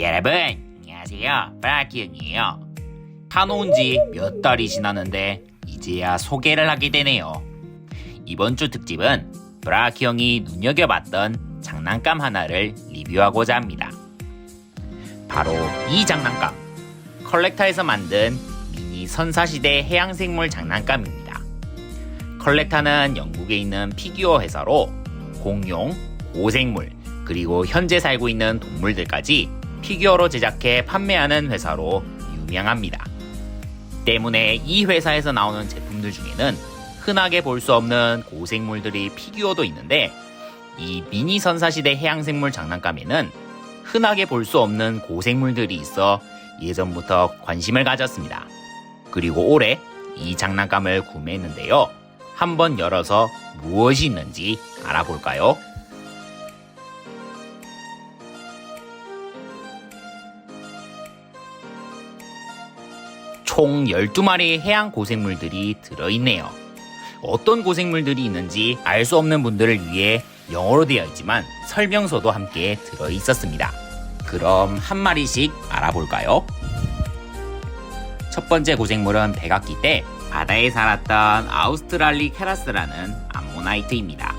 여러분, 안녕하세요. 브라키언이에요. 타놓은 지 몇 달이 지났는데 이제야 소개를 하게 되네요. 이번 주 특집은 브라키 형이 눈여겨봤던 장난감 하나를 리뷰하고자 합니다. 바로 이 장난감. 컬렉터에서 만든 미니 선사시대 해양생물 장난감입니다. 컬렉터는 영국에 있는 피규어 회사로 공룡, 고생물, 그리고 현재 살고 있는 동물들까지 피규어로 제작해 판매하는 회사로 유명합니다. 때문에 이 회사에서 나오는 제품들 중에는 흔하게 볼 수 없는 고생물들이 피규어도 있는데 이 미니 선사시대 해양생물 장난감에는 흔하게 볼 수 없는 고생물들이 있어 예전부터 관심을 가졌습니다. 그리고 올해 이 장난감을 구매했는데요. 한번 열어서 무엇이 있는지 알아볼까요? 총 12마리의 해양 고생물들이 들어있네요. 어떤 고생물들이 있는지 알 수 없는 분들을 위해 영어로 되어 있지만 설명서도 함께 들어 있었습니다. 그럼 한 마리씩 알아볼까요? 첫 번째 고생물은 백악기 때 바다에 살았던 아우스트랄리 케라스라는 암모나이트입니다.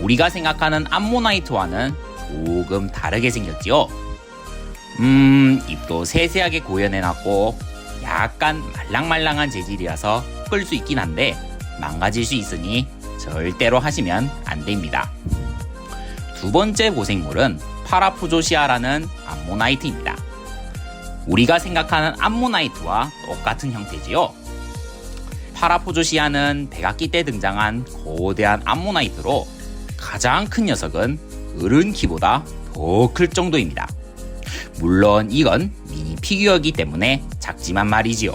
우리가 생각하는 암모나이트와는 조금 다르게 생겼지요. 음, 입도 세세하게 고연해놨고 약간 말랑말랑한 재질이라서 끌수 있긴 한데 망가질 수 있으니 절대로 하시면 안 됩니다. 두 번째 고생물은 파라푸조시아라는 암모나이트입니다. 우리가 생각하는 암모나이트와 똑같은 형태지요. 파라포조시아는 백악기 때 등장한 거대한 암모나이트로 가장 큰 녀석은 어른 키보다 더 클 정도입니다. 물론 이건 미니 피규어이기 때문에 작지만 말이지요.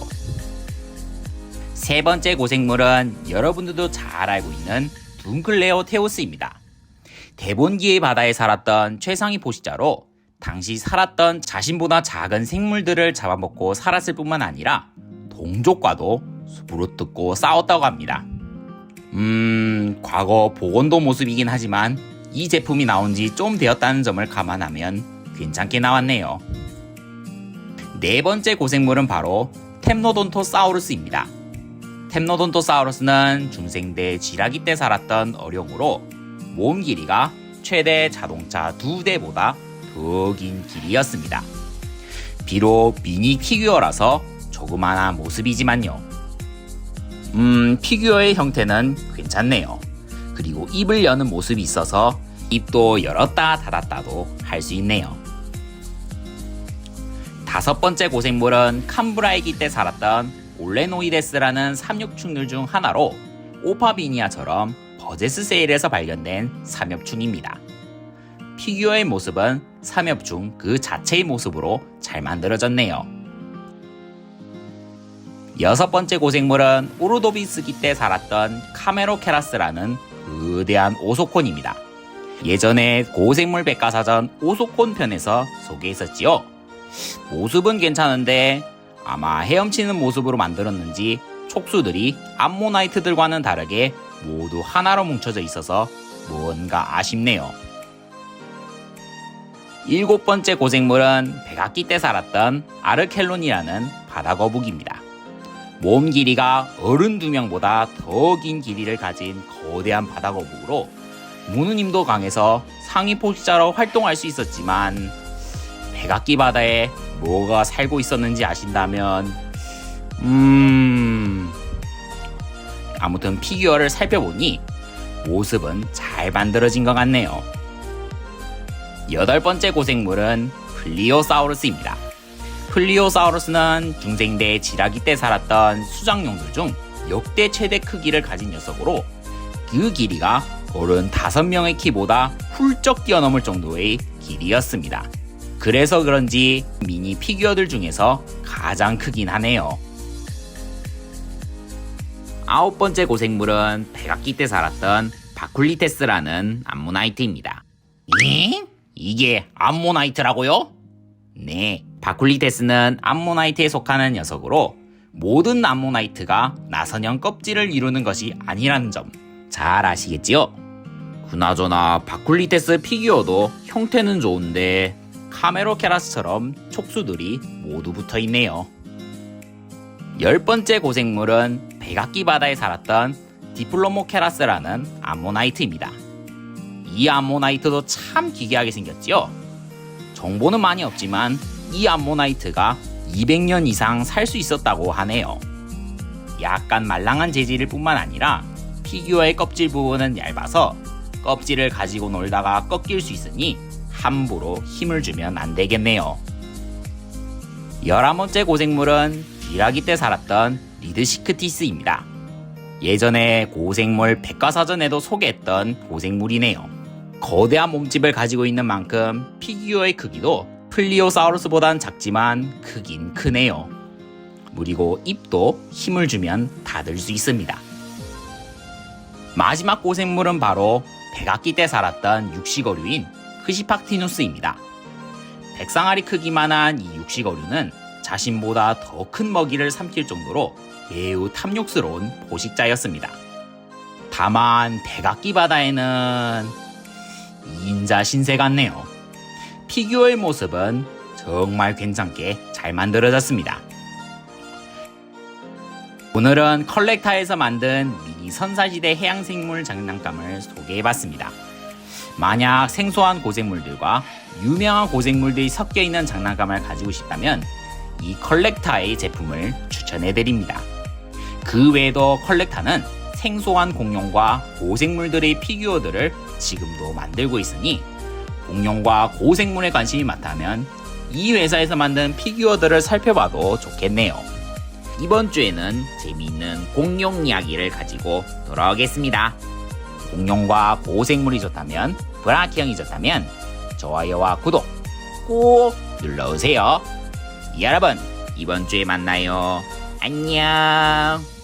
세 번째 고생물은 여러분들도 잘 알고 있는 둥클레오 테오스입니다. 대본기의 바다에 살았던 최상위 포식자로 당시 살았던 자신보다 작은 생물들을 잡아먹고 살았을 뿐만 아니라 동족과도 숲으로 뜯고 싸웠다고 합니다. 음, 과거 복원도 모습이긴 하지만 이 제품이 나온 지 좀 되었다는 점을 감안하면 괜찮게 나왔네요. 네 번째 고생물은 바로 템노돈토사우루스입니다. 템노돈토사우루스는 중생대 쥐라기 때 살았던 어룡으로 몸 길이가 최대 자동차 두 대보다 더 긴 길이였습니다. 비록 미니 피규어라서 조그마한 모습이지만요. 음, 피규어의 형태는 괜찮네요. 그리고 입을 여는 모습이 있어서 입도 열었다 닫았다도 할 수 있네요. 다섯 번째 고생물은 캄브라이기 때 살았던 올레노이데스라는 삼육충들 중 하나로 오파비니아처럼 버제스 세일에서 발견된 삼엽충입니다. 피규어의 모습은 삼엽충 그 자체의 모습으로 잘 만들어졌네요. 여섯 번째 고생물은 오르도비스기 때 살았던 카메로케라스라는 거대한 오소콘입니다. 예전에 고생물 백과사전 오소콘 편에서 소개했었지요. 모습은 괜찮은데 아마 헤엄치는 모습으로 만들었는지 촉수들이 암모나이트들과는 다르게 모두 하나로 뭉쳐져 있어서 뭔가 아쉽네요. 일곱 번째 고생물은 백악기 때 살았던 아르켈론이라는 바다 거북입니다. 몸 길이가 어른 두 명보다 더 긴 길이를 가진 거대한 바다 거북으로 무는 힘도 강해서 상위 포식자로 활동할 수 있었지만 백악기 바다에 뭐가 살고 있었는지 아신다면 음 아무튼 피규어를 살펴보니 모습은 잘 만들어진 것 같네요. 여덟 번째 고생물은 플리오사우루스입니다. 플리오사우루스는 중생대 지라기 때 살았던 수장용들 중 역대 최대 크기를 가진 녀석으로 그 길이가 어른 5명의 키보다 훌쩍 뛰어넘을 정도의 길이였습니다. 그래서 그런지 미니 피규어들 중에서 가장 크긴 하네요. 아홉 번째 고생물은 백악기 때 살았던 바쿨리테스라는 암모나이트입니다. 예? 이게 암모나이트라고요? 네, 바쿨리테스는 암모나이트에 속하는 녀석으로 모든 암모나이트가 나선형 껍질을 이루는 것이 아니라는 점 잘 아시겠지요? 그나저나 바쿨리테스 피규어도 형태는 좋은데 카메로케라스처럼 촉수들이 모두 붙어 있네요. 열 번째 고생물은 백악기 바다에 살았던 디플로모케라스라는 암모나이트입니다. 이 암모나이트도 참 기괴하게 생겼지요. 정보는 많이 없지만 이 암모나이트가 200년 이상 살 수 있었다고 하네요. 약간 말랑한 재질일 뿐만 아니라 피규어의 껍질 부분은 얇아서 껍질을 가지고 놀다가 꺾일 수 있으니 함부로 힘을 주면 안 되겠네요. 열한 번째 고생물은 비라기 때 살았던 리드시크티스입니다. 예전에 고생물 백과사전에도 소개했던 고생물이네요. 거대한 몸집을 가지고 있는 만큼 피규어의 크기도 플리오사우루스보단 작지만 크긴 크네요. 그리고 입도 힘을 주면 닫을 수 있습니다. 마지막 고생물은 바로 백악기 때 살았던 육식어류인 크시팍티누스입니다. 백상아리 크기만한 이 육식어류는 자신보다 더 큰 먹이를 삼킬 정도로 매우 탐욕스러운 포식자였습니다. 다만 백악기 바다에는 인자 신세 같네요. 피규어의 모습은 정말 괜찮게 잘 만들어졌습니다. 오늘은 컬렉타에서 만든 미니 선사시대 해양생물 장난감을 소개해봤습니다. 만약 생소한 고생물들과 유명한 고생물들이 섞여 있는 장난감을 가지고 싶다면 이 컬렉타의 제품을 추천해 드립니다. 그 외에도 컬렉타는 생소한 공룡과 고생물들의 피규어들을 지금도 만들고 있으니 공룡과 고생물에 관심이 많다면 이 회사에서 만든 피규어들을 살펴봐도 좋겠네요. 이번 주에는 재미있는 공룡 이야기를 가지고 돌아오겠습니다. 공룡과 고생물이 좋다면 브라키 형이 좋다면 좋아요와 구독 꼭 눌러주세요. 여러분 이번 주에 만나요. 안녕.